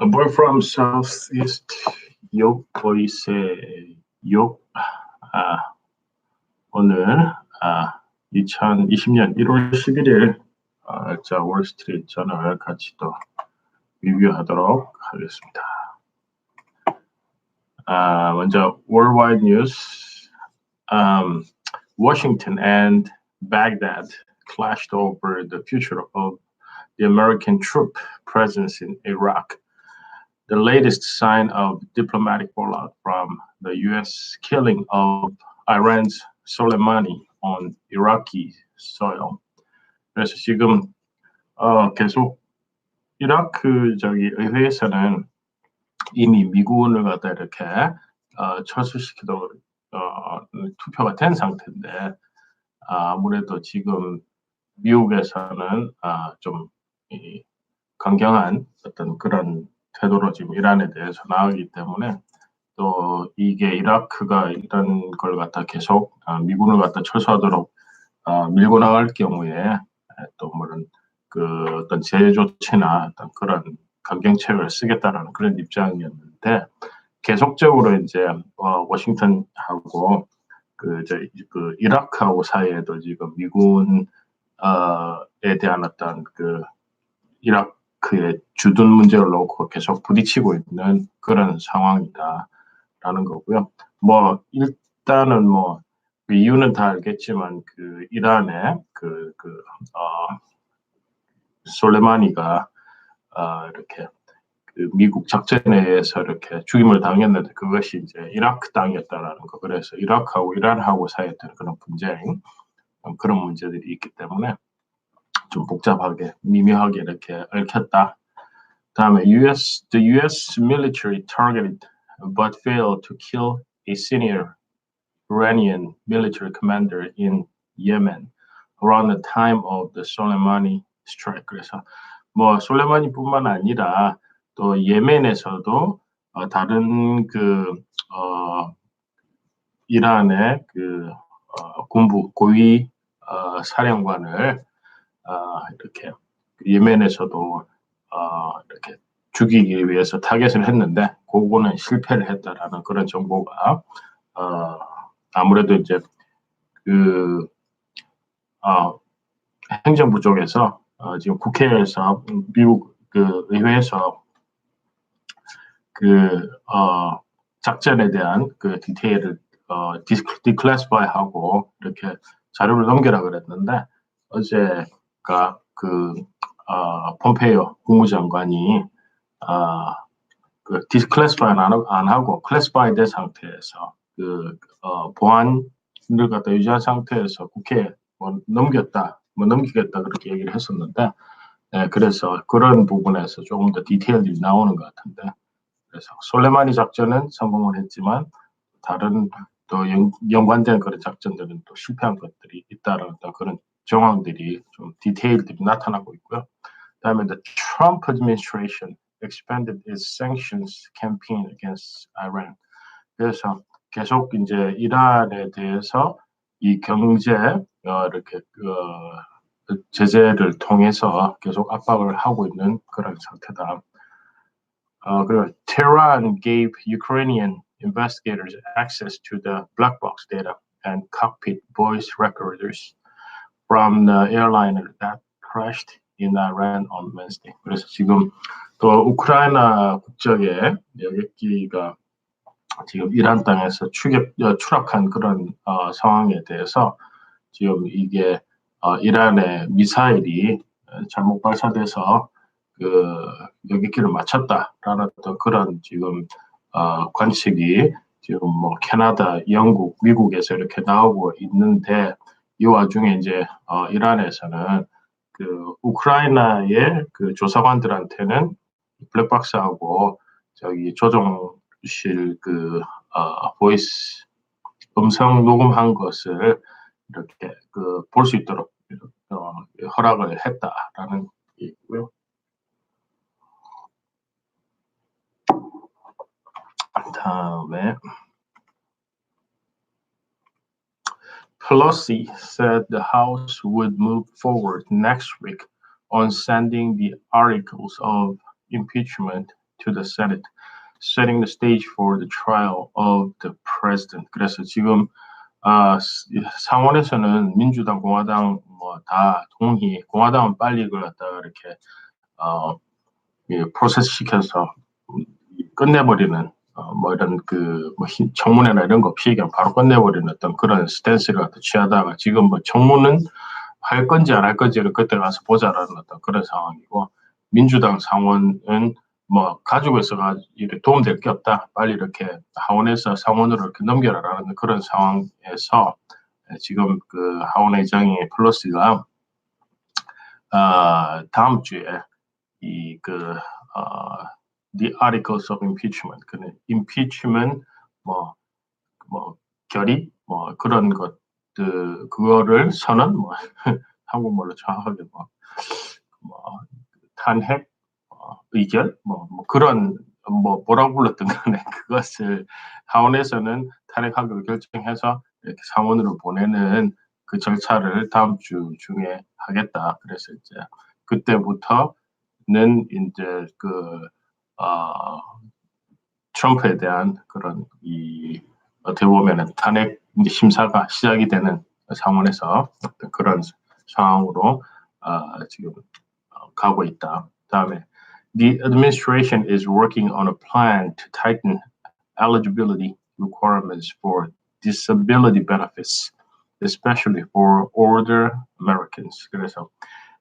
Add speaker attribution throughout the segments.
Speaker 1: A boy from Southeast 욕 보이스의 욕 아, 오늘 아, 2020년 1월 11일 아, 자 월스트리트 저널 같이 또 리뷰하도록 하겠습니다. 아, 먼저 worldwide news. Um, Washington and Baghdad clashed over the future of the American troop presence in Iraq. The latest sign of diplomatic fallout from the U.S. killing of Iran's Soleimani on Iraqi soil. 그래서 지금 어, 계속 이라크 저기 의회에서는 이미 미군을 갖다 이렇게 어, 철수시키도록 어, 투표가 된 상태인데 아무래도 지금 미국에서는 아, 좀 이, 강경한 어떤 그런 태도로 지금 이란에 대해서 나가기 때문에 또 이게 이라크가 이런 걸 갖다 계속 아, 미군을 갖다 철수하도록 아, 밀고 나갈 경우에 또 뭐는 그 어떤 제재 조치나 어떤 그런 강경책을 쓰겠다라는 그런 입장이었는데 계속적으로 이제 어, 워싱턴하고 그 이제 그 이라크하고 사이에도 지금 미군에 대한 어떤 그 이라크 그의 주둔 문제를 놓고 계속 부딪히고 있는 그런 상황이다라는 거고요. 뭐 일단은 뭐 그 이유는 다 알겠지만 그 이란의 그, 그, 어, 솔레마니가 어, 이렇게 그 미국 작전에 의해서 이렇게 죽임을 당했는데 그것이 이제 이라크 땅이었다라는 거. 그래서 이라크하고 이란하고 사이에 그런 분쟁, 그런 문제들이 있기 때문에 좀 복잡하게 미묘하게 이렇게 얽혔다. 다음에 US the US military targeted but failed to kill a senior Iranian military commander in Yemen around the time of the Soleimani strike. 그래서 뭐 솔레마니뿐만 아니라 또 예멘에서도 어, 다른 그 어, 이란의 그 어, 군부 고위 어, 사령관을 어, 이렇게 예멘에서도 어, 이렇게 죽이기 위해서 타겟을 했는데 그거는 실패를 했다라는 그런 정보가 어, 아무래도 이제 그 어, 행정부 쪽에서 어, 지금 국회에서 미국 그 의회에서 그 어, 작전에 대한 그 디테일을 어, 디클래스파이하고 이렇게 자료를 넘겨라 그랬는데 어제 그러니까 그 어, 폼페이오 국무장관이 어, 그 디스클래스파이 안, 안 하고 클래스파이 된 상태에서 그 어, 보안을 갖다 유지한 상태에서 국회에 뭐 넘겼다, 뭐 넘기겠다 그렇게 얘기를 했었는데, 네, 그래서 그런 부분에서 조금 더 디테일이 나오는 것 같은데, 그래서 솔레마니 작전은 성공을 했지만 다른 또 연, 연관된 그런 작전들은 또 실패한 것들이 있다라는 그런 정황들이 좀 디테일들이 나타나고 있고요. 그다음에 the Trump administration expanded its sanctions campaign against Iran. 그래서 계속 이제 이란에 대해서 이 경제 어, 이렇게 어, 제재를 통해서 계속 압박을 하고 있는 그런 상태다. 어, 그리고 Tehran gave Ukrainian investigators access to the black box data and cockpit voice recorders from the airliner that crashed in Iran on Wednesday. 그래서 지금 또 우크라이나 국적의 여객기가 지금 이란 땅에서 추격, 추락한 그런 어, 상황에 대해서 지금 이게 어, 이란의 미사일이 잘못 발사돼서 그 여객기를 맞췄다라는 또 그런 지금 어, 관측이 지금 뭐 캐나다, 영국, 미국에서 이렇게 나오고 있는데 이 와중에 이제 어, 이란에서는 그 우크라이나의 그 조사관들한테는 블랙박스하고 저기 조종실 그 어, 보이스 음성 녹음한 것을 이렇게 그 볼 수 있도록 어, 허락을 했다라는 게 있고요. 다음에 Pelosi said the House would move forward next week on sending the articles of impeachment to the Senate, setting the stage for the trial of the president. 그래서 지금 아, 상원에서는 민주당, 공화당 뭐 다 동의, 공화당은 빨리 이걸 갖다가 이렇게 어, 예, 프로세스 시켜서 끝내버리는 어, 뭐 이런 그 뭐 청문회나 이런 거 없이 그냥 바로 끝내버리는 어떤 그런 스탠스를 갖다 취하다가 지금 뭐 청문은 할 건지 안 할 건지를 그때 가서 보자라는 어떤 그런 상황이고 민주당 상원은 뭐 가지고 있어가 이렇게 도움될 게 없다. 빨리 이렇게 하원에서 상원으로 이렇게 넘겨라라는 그런 상황에서 지금 그 하원 의장이 플러스가 어, 다음 주에 이그 어, the articles of impeachment 그 impeachment 뭐뭐 뭐 결의 뭐 그런 것들 그거를 선언 뭐 한국말로 정확하게 뭐, 뭐 탄핵 의결 뭐, 뭐 그런 뭐 뭐라고 불렀던 간에 그것을 하원에서는 탄핵하기로 결정해서 이렇게 상원으로 보내는 그 절차를 다음 주 중에 하겠다. 그래서 이제 그때부터는 이제 그 어, 트럼프에 대한 그런 이 어떻게 보면은 탄핵 심사가 시작이 되는 상황에서 그런 상황으로 어, 지금 가고 있다. 다음에 the administration is working on a plan to tighten eligibility requirements for disability benefits, especially for older Americans. 그래서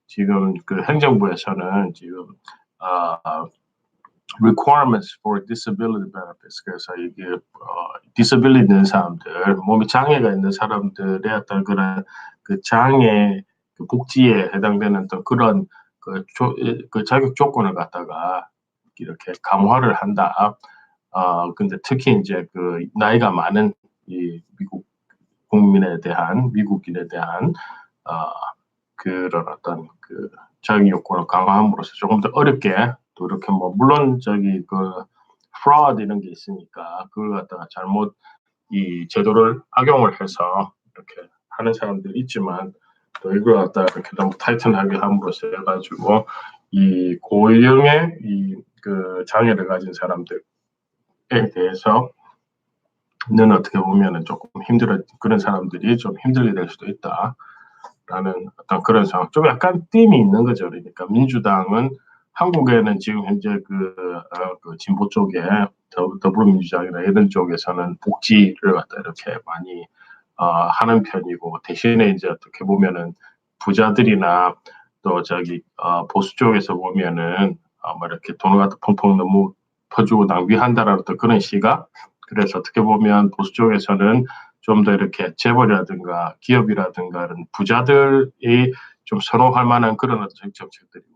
Speaker 1: 지금 그 행정부에서는 지금 어, requirements for disability benefits. 그래서 이게 어, disability 있는 사람들, 몸에 장애가 있는 사람들의 어떤 그런 그 장애 그 복지에 해당되는 어떤 그런 그, 조, 그 자격 조건을 갖다가 이렇게 강화를 한다. 어, 근데 특히 이제 그 나이가 많은 이 미국 국민에 대한 미국인에 대한 어, 그런 어떤 그 자격 요건을 강화함으로써 조금 더 어렵게 또 이렇게 뭐 물론 저기 그 fraud 이런 게 있으니까 그걸 갖다가 잘못 이 제도를 악용을 해서 이렇게 하는 사람들이 있지만 또 이걸 갖다 이렇게 너무 타이트하게 함으로써 해가지고 이 고령의 이 그 장애를 가진 사람들에 대해서 는 어떻게 보면은 조금 힘들어 그런 사람들이 좀 힘들게 될 수도 있다라는 어떤 그런 상황. 좀 약간 띠이 있는 거죠. 그러니까 민주당은 한국에는 지금 현재 그, 어, 그 진보 쪽에 더불어민주당이나 이런 쪽에서는 복지를 갖다 이렇게 많이 어, 하는 편이고 대신에 이제 어떻게 보면은 부자들이나 또 저기 어, 보수 쪽에서 보면은 어, 뭐 이렇게 돈을 갖다 펑펑 너무 퍼주고 낭비한다라는 또 그런 시각? 그래서 어떻게 보면 보수 쪽에서는 좀 더 이렇게 재벌이라든가 기업이라든가 이런 부자들이 좀 선호할 만한 그런 어떤 정책들이고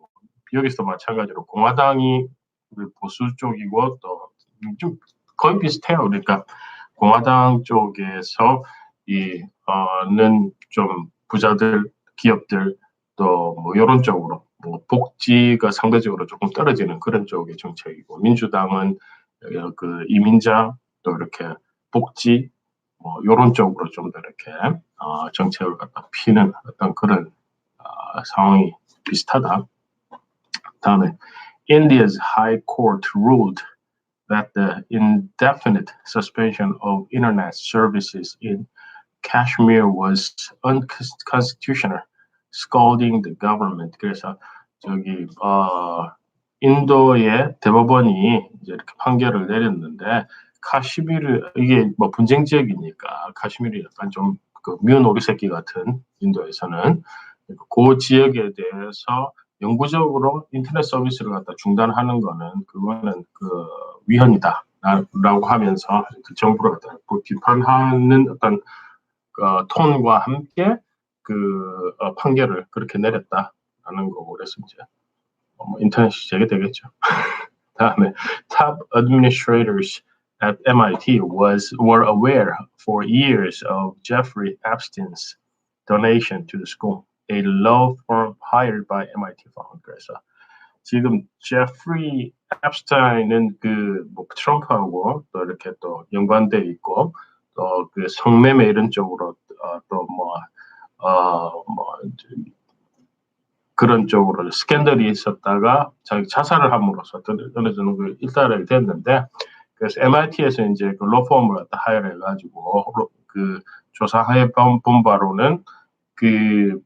Speaker 1: 여기서 마찬가지로 공화당이 보수 쪽이고 또좀 거의 비슷해요. 그러니까 공화당 쪽에서 이는 좀 부자들, 기업들 또 뭐 이런 쪽으로 뭐 복지가 상대적으로 조금 떨어지는 그런 쪽의 정책이고 민주당은 그 이민자 또 이렇게 복지 뭐 이런 쪽으로 좀 더 이렇게 어, 정책을 갖다 피는 어떤 그런 어, 상황이 비슷하다. 다음에 India's High Court ruled that the indefinite suspension of internet services in Kashmir was unconstitutional, scolding the government. 그래서 저기 어, 인도의 대법원이 이제 이렇게 판결을 내렸는데 카시미르 이게 뭐 분쟁 지역이니까 카시미르 약간 좀그 미운 오리 새끼 같은 인도에서는 그 지역에 대해서 영구적으로 인터넷 서비스를 갖다 중단하는 거는 그거는 그 위헌이다. 라고 하면서 정부를 갖다 비판하는 어떤 어, 톤과 함께 그 어, 판결을 그렇게 내렸다라는 거고 그래서 이제 뭐 인터넷이 재개되겠죠. 다음에 top administrators at MIT was were aware for years of Jeffrey Epstein's donation to the school, a law firm hired by MIT. 그래서 지금 제프리 앱스타인은 그뭐 트럼프하고 또 이렇게 또 연관돼 있고 또 그 성매매 이런 쪽으로 어, 또뭐 어, 뭐 그런 쪽으로 스캔들이 있었다가 자기 자살을 함으로써 정도 그 일단을 됐는데 그래서 MIT에서 이제 그 로펌을 갖다 하여를 해가지고 그 조사하에 본 바로는 그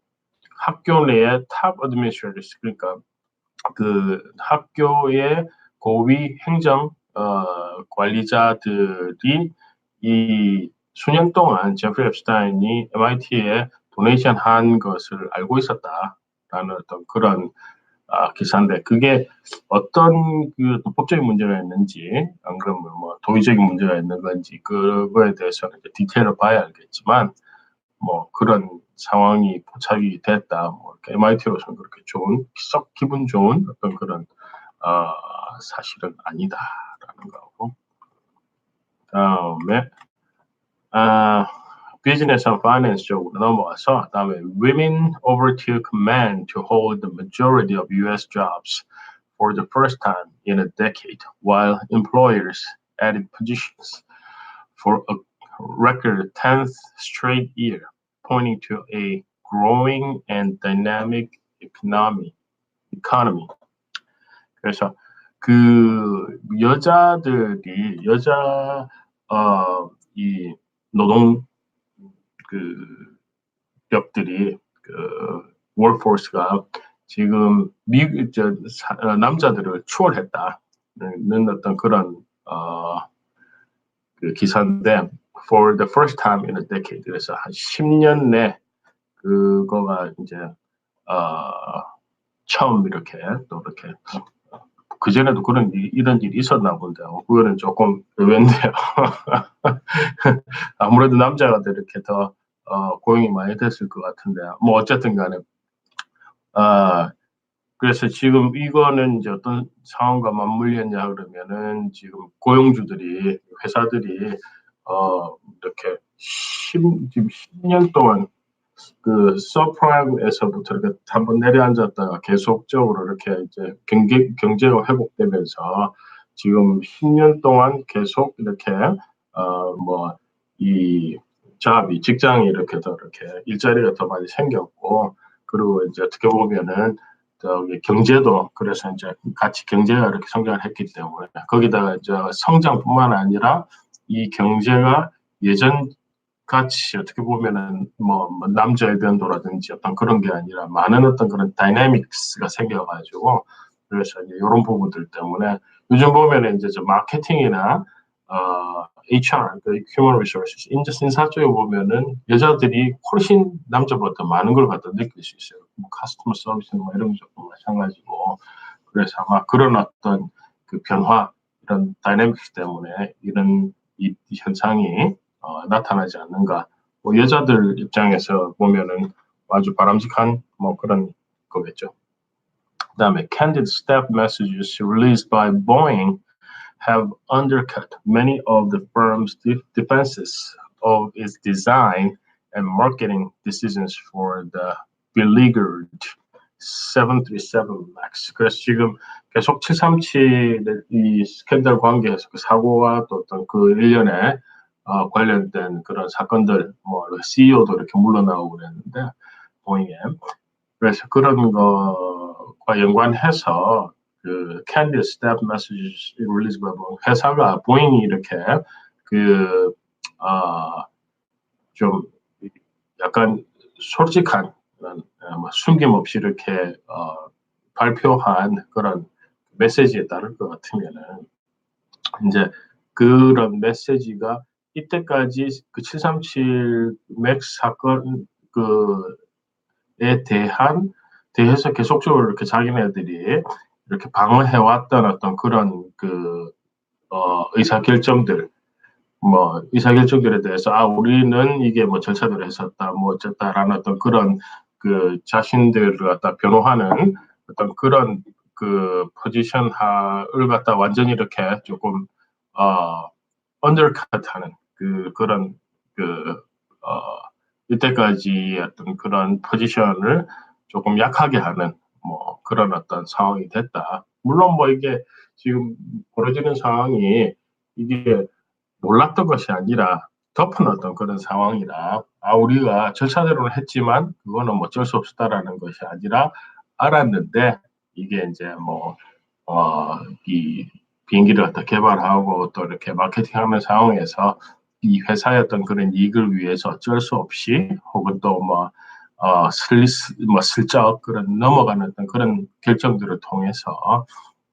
Speaker 1: 학교 내에 탑 어드미니스트레이터스 그러니까 그 학교의 고위 행정 어, 관리자들이 이 수년 동안 제프리 앱스타인이 MIT에 도네이션 한 것을 알고 있었다라는 어떤 그런 아, 기사인데 그게 어떤 그 법적인 문제가 있는지 안 그러면 뭐 도의적인 문제가 있는 건지 그거에 대해서는 디테일을 봐야 알겠지만 뭐 그런 상황이 포착이 됐다 뭐 MIT로서는 그렇게 좋은 썩 기분 좋은 어떤 그런 어, 사실은 아니다라는 거고 다음에 아 business and finance 쪽으로 넘어와서 다음에 women overtook men to hold the majority of U.S. jobs for the first time in a decade, while employers added positions for a record 10th straight year, pointing to a growing and dynamic economy. economy. 그래서 그 여자들이 여자 어 이 노동 그 기업들이 그 월포스가 지금 미국 저 사, 어, 남자들을 추월했다는 어떤 그런 어, 그 기사인데 for the first time in a decade 그래서 한 10년 내 그거가 이제 어, 처음 이렇게 또 이렇게 그 전에도 그런 일, 이런 일이 있었나 본데요. 그거는 조금 의외인데요. 아무래도 남자가 이렇게 더 어, 고용이 많이 됐을 것 같은데, 뭐 어쨌든 간에, 아, 그래서 지금 이거는 이제 어떤 상황과 맞물렸냐 그러면은 지금 고용주들이 회사들이 어 이렇게 10, 지금 10년 동안 그 서프라임에서부터 이렇게 한번 내려앉았다가 계속적으로 이렇게 이제 경제 경제가 회복되면서 지금 10년 동안 계속 이렇게 어 뭐이 잡이 직장이 이렇게 더 이렇게 일자리가 더 많이 생겼고 그리고 이제 어떻게 보면은 저기 경제도 그래서 이제 같이 경제가 이렇게 성장을 했기 때문에 거기다가 이제 성장뿐만 아니라 이 경제가 예전 같이 어떻게 보면은 뭐, 뭐 남자의 변도라든지 어떤 그런 게 아니라 많은 어떤 그런 다이내믹스가 생겨가지고 그래서 이제 이런 부분들 때문에 요즘 보면은 이제 저 마케팅이나 어 HR, 그 Human Resources, 인재 신사 쪽에 보면은 여자들이 훨씬 남자보다 많은 걸 갖다 느낄 수 있어요. 뭐 카스터머 서비스는 뭐 이런 것도 마찬가지고 그래서 아마 그런 어떤 그 변화 이런 다이내믹스 때문에 이런 이, 이 현상이 어, 나타나지 않는가. 뭐 여자들 입장에서 보면은 아주 바람직한 뭐 그런 거겠죠. 그다음에 candid staff messages released by Boeing have undercut many of the firm's de- defenses of its design and marketing decisions for the beleaguered 737 MAX. 그래서 지금 계속 737이 스캔들 관계에서 그 사고와 또 어떤 그 일련의 어, 관련된 그런 사건들, 뭐 CEO도 이렇게 물러나오고 그랬는데 보잉에 그래서 그런 것과 연관해서 그 캔디 스텝 메시지 릴리즈 뭐 회사가 보잉이 이렇게 그 어, 좀 약간 솔직한 뭐 숨김없이 이렇게 어, 발표한 그런 메시지에 따를 것 같으면은 이제 그런 메시지가 이때까지 그 737 맥스 사건 그에 대한 대해서 계속적으로 이렇게 자기네들이 이렇게 방어해 왔던 어떤 그런 그, 어, 의사 결정들, 뭐, 의사 결정들에 대해서, 아, 우리는 이게 뭐 절차대로 했었다, 뭐 어쨌다라는 어떤 그런 그 자신들을 갖다 변호하는 어떤 그런 그 포지션을 갖다 완전히 이렇게 조금, 어, 언더컷하는 그, 그런 그, 어, 이때까지 어떤 그런 포지션을 조금 약하게 하는 뭐 그런 어떤 상황이 됐다. 물론 뭐 이게 지금 벌어지는 상황이 이게 몰랐던 것이 아니라 덮은 어떤 그런 상황이라 아 우리가 절차대로는 했지만 그거는 뭐 어쩔 수 없었다라는 것이 아니라 알았는데 이게 이제 뭐 어, 이 비행기를 갖다 개발하고 또 이렇게 마케팅하는 상황에서 이 회사의 어떤 그런 이익을 위해서 어쩔 수 없이 혹은 또뭐 어, 슬, 뭐 슬쩍 그런 넘어가는 어떤 그런 결정들을 통해서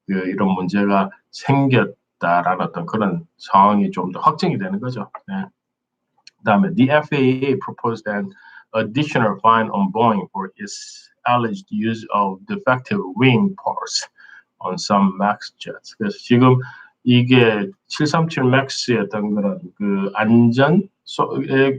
Speaker 1: 그 이런 문제가 생겼다라는 어떤 그런 상황이 좀 더 확정이 되는 거죠. 네. 그다음에 the FAA proposed an additional fine on Boeing for its alleged use of defective wing parts on some Max jets. 그래서 지금 이게 737 Max의 어떤 그런 그 안전 소,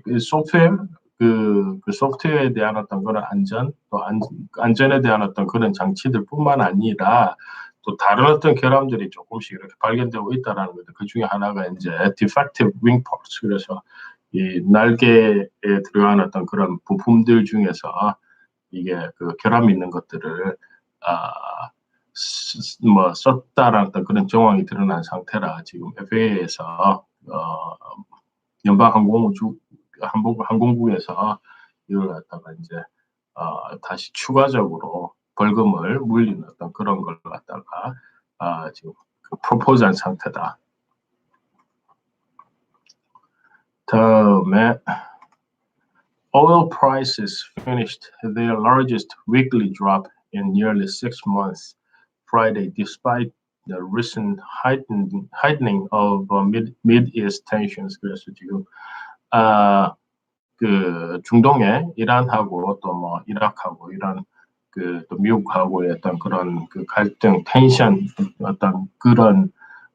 Speaker 1: 그 소프트웨어 그, 그 소프트웨어에 대한 어떤 그런 안전 또 안, 안전에 대한 어떤 그런 장치들뿐만 아니라 또 다른 어떤 결함들이 조금씩 이렇게 발견되고 있다라는 거죠. 그 중에 하나가 이제 defective wing parts 그래서 이 날개에 들어간 어떤 그런 부품들 중에서 이게 그 결함이 있는 것들을 아, 뭐 썼다라는 그런 정황이 드러난 상태라 지금 FAA에서 어, 연방항공주 항공, 항공부에서 이걸 갖다가 이제 어, 다시 추가적으로 벌금을 물리는 어떤 그런 걸 갖다가 어, 지금 그 프로포즈한 상태다. 다음에 oil prices finished their largest weekly drop in nearly six months Friday, despite the recent heightening, heightening of uh, mid, Mid-East tensions. 그래서 지금 아, 그 중동에 이란하고 또 뭐 이라크하고 이런 그또 미국하고의 어떤 그런 그 갈등, 텐션 어떤 그런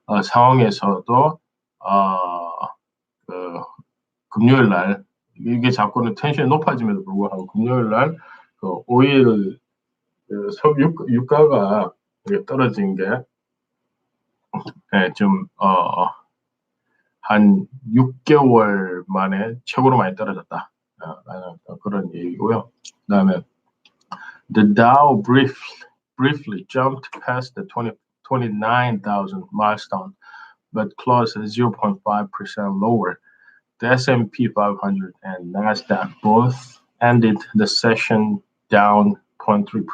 Speaker 1: 어, 상황에서도 어그 금요일 날 이게 자꾸는 텐션이 높아짐에도 불구하고 금요일 날 그 오일 그 유가가 떨어진 게 네, 좀 어, 한 6개월 만에 최고로 많이 떨어졌다. 어, 그런 얘기고요. 그다음에 the Dow brief, briefly jumped past the 20, 29,000 milestone, but closed 0.5% lower. The S&P 500 and Nasdaq both ended the session down 0.3%.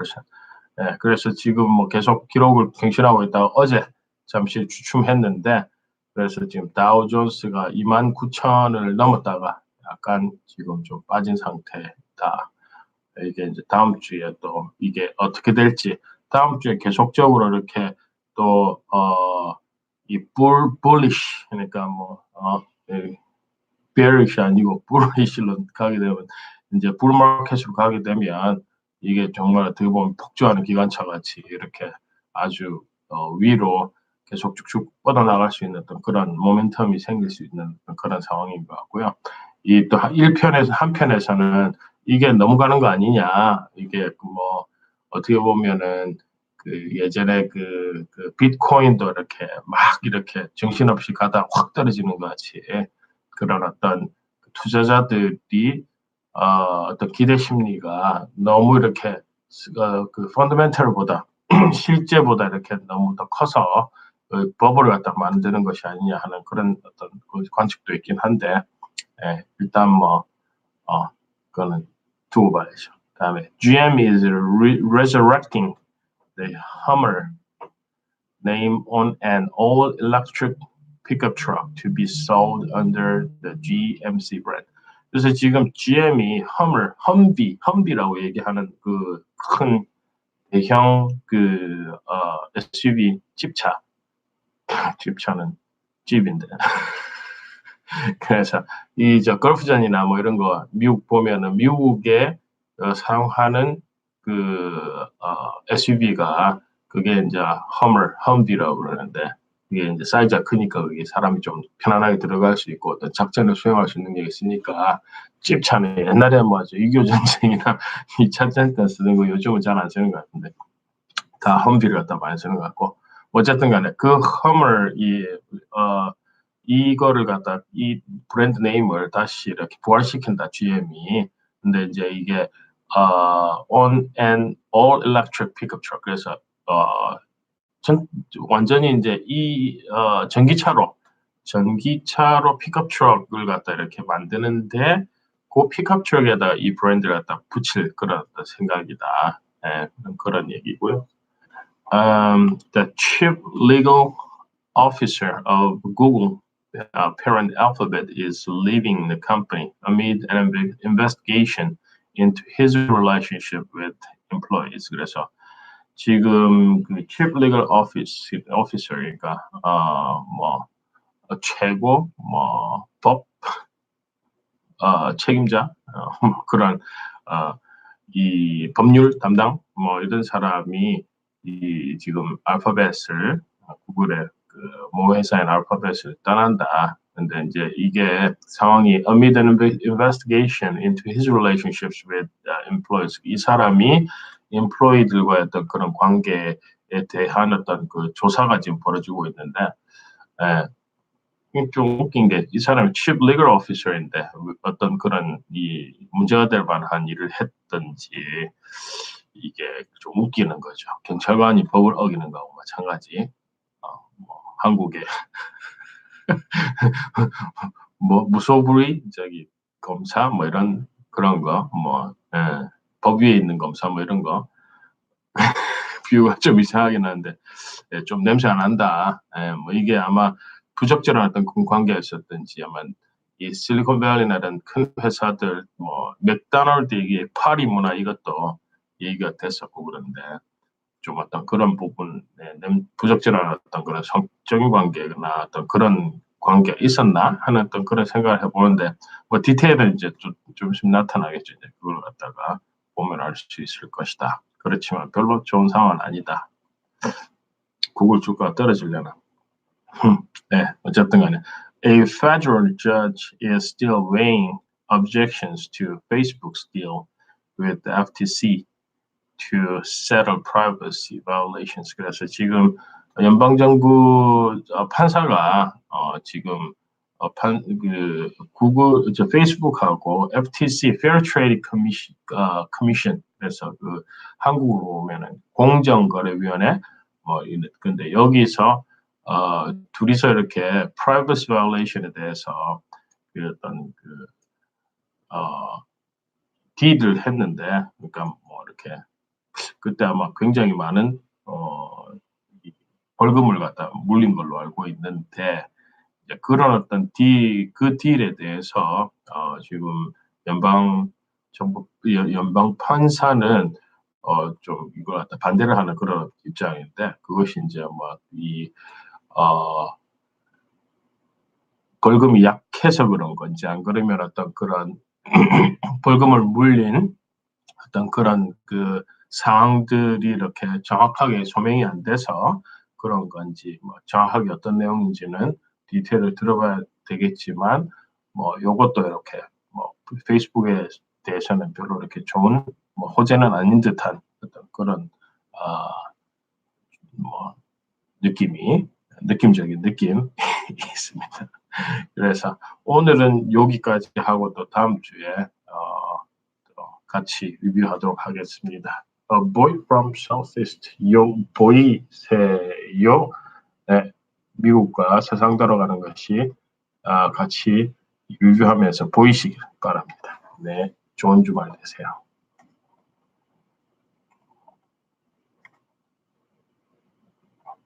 Speaker 1: 네, 그래서 지금 뭐 계속 기록을 갱신하고 있다가 어제 잠시 주춤했는데 그래서 지금 다우존스가 2만 9천을 넘었다가 약간 지금 좀 빠진 상태다. 이게 이제 다음 주에 또 이게 어떻게 될지 다음 주에 계속적으로 이렇게 또 어 이불 bullish 그러니까 뭐 어, bearish 아니고 bullish로 가게 되면 이제 불마켓으로 가게 되면 이게 정말 어떻게 보면 폭주하는 기관차 같이 이렇게 아주 어, 위로 계속 쭉쭉 뻗어나갈 수 있는 어떤 그런 모멘텀이 생길 수 있는 그런 상황인 것 같고요. 이또 1편에서 한편에서는 이게 넘어가는 거 아니냐. 이게 뭐 어떻게 보면은 그 예전에 그, 그 비트코인도 이렇게 막 이렇게 정신없이 가다 확 떨어지는 것 같이 그런 어떤 투자자들이 어, 어떤 기대 심리가 너무 이렇게 어, 그 펀더멘털보다 실제보다 이렇게 너무 더 커서 그 버블을 갖다 만드는 것이 아니냐 하는 그런 어떤 그 관측도 있긴 한데 예, 일단 뭐 어, 그거는 두고 봐야죠. 다음에 GM is re resurrecting the Hummer name on an all-electric pickup truck to be sold under the GMC brand. 그래서 지금 GM이 Hummer, 험비, 험비라고 얘기하는 그 큰 대형 그 어, SUV 집차 집차는 집인데. 그래서 이 저 걸프전이나 뭐 이런 거 미국 보면은 미국에 어, 사용하는 그 어, SUV가 그게 이제 험을 험비라고 그러는데 이게 이제 사이즈가 크니까 그게 사람이 좀 편안하게 들어갈 수 있고 어떤 작전을 수행할 수 있는 게 있으니까 집차는 옛날에 뭐 아주 6.25 전쟁이나 2차 전쟁 때 쓰는 거 요즘은 잘 안 쓰는 것 같은데. 다 험비를 갖다 많이 쓰는 것 같고. 어쨌든 간에 그 험을 이, 어, 이거를 갖다 이 브랜드 네임을 다시 이렇게 부활시킨다 GM이. 근데 이제 이게 어, on an all electric pickup truck. 그래서 어, 전, 완전히 이제 이 어, 전기차로 전기차로 픽업 트럭을 갖다 이렇게 만드는데 그 픽업 트럭에다 이 브랜드를 갖다 붙일 그런 생각이다. 예, 그런 얘기고요. Um, the chief legal officer of Google uh, parent Alphabet is leaving the company amid an inve- investigation into his relationship with employees. 그래서 지금 그 chief legal office officer이니까 어 뭐 최고 뭐법 어, 책임자 어, 뭐 그런 어, 이 법률 담당 뭐 이런 사람이 이 지금 알파벳을 구글의 그모 회사인 알파벳을 떠난다. 근데 이제 이게 상황이 amid an investigation into his relationships with uh, employees 이 사람이 employee들과의 어떤 그런 관계에 대한 어떤 그 조사가 지금 벌어지고 있는데 예, 좀 웃긴 게 이 사람이 chief legal officer인데 어떤 그런 이 문제가 될 만한 일을 했던지 이게 좀 웃기는 거죠. 경찰관이 법을 어기는 거하고 마찬가지. 어, 뭐 한국에 뭐 무소불위 저기 검사 뭐 이런 그런 거 뭐 예, 법 위에 있는 검사 뭐 이런 거. 비유가 좀 이상하긴 한데. 예, 좀 냄새가 난다. 예, 뭐 이게 아마 부적절한 어떤 그 관계가 있었든지 아마 이 실리콘밸리나 이런 큰 회사들 뭐 맥도날드 이게 파리 문화 이것도 얘기가 됐었고 그런데 좀 어떤 그런 부분 부적절한 어떤 그런 성적인 관계나 어떤 그런 관계가 있었나 하는 어떤 그런 생각을 해보는데 뭐 디테일은 이제 좀 좀씩 나타나겠죠 이제 그걸 갖다가 보면 알 수 있을 것이다 그렇지만 별로 좋은 상황은 아니다 구글 주가가 떨어지려나 네 어쨌든 간에 a federal judge is still weighing objections to Facebook's deal with the FTC to settle privacy violations. 그래서 지금 연방정부 판사가 어, 지금 어, 판, 그 구글, 저 페이스북하고 FTC Fair Trade Commission, 어, Commission 그래서 그 한국으로 보면은 공정거래위원회 뭐 근데 여기서 어, 둘이서 이렇게 privacy violation에 대해서 그 어떤 그 어, 딜을 했는데 그러니까 뭐 이렇게 그때 아마 굉장히 많은 어, 벌금을 갖다 물린 걸로 알고 있는데 그런 어떤 디, 그 딜에 대해서 어, 지금 연방 정부 연방 판사는 어, 좀 이걸 갖다 반대를 하는 그런 입장인데 그것이 이제 뭐이 어, 벌금이 약해서 그런 건지 안 그러면 어떤 그런 벌금을 물린 어떤 그런 그 사항들이 이렇게 정확하게 소명이 안 돼서 그런 건지 뭐 정확하게 어떤 내용인지는 디테일을 들어봐야 되겠지만 뭐 요것도 이렇게 뭐 페이스북에 대해서는 별로 이렇게 좋은 뭐 호재는 아닌 듯한 어떤 그런 어뭐 느낌이 느낌적인 느낌이 있습니다. 그래서 오늘은 여기까지 하고 또 다음 주에 어, 같이 리뷰하도록 하겠습니다. A boy from Southeast, 요 보이세요? 네, 미국과 세상 돌아가는 것이 아, 같이 리뷰하면서 보이시길 바랍니다. 네, 좋은 주말 되세요.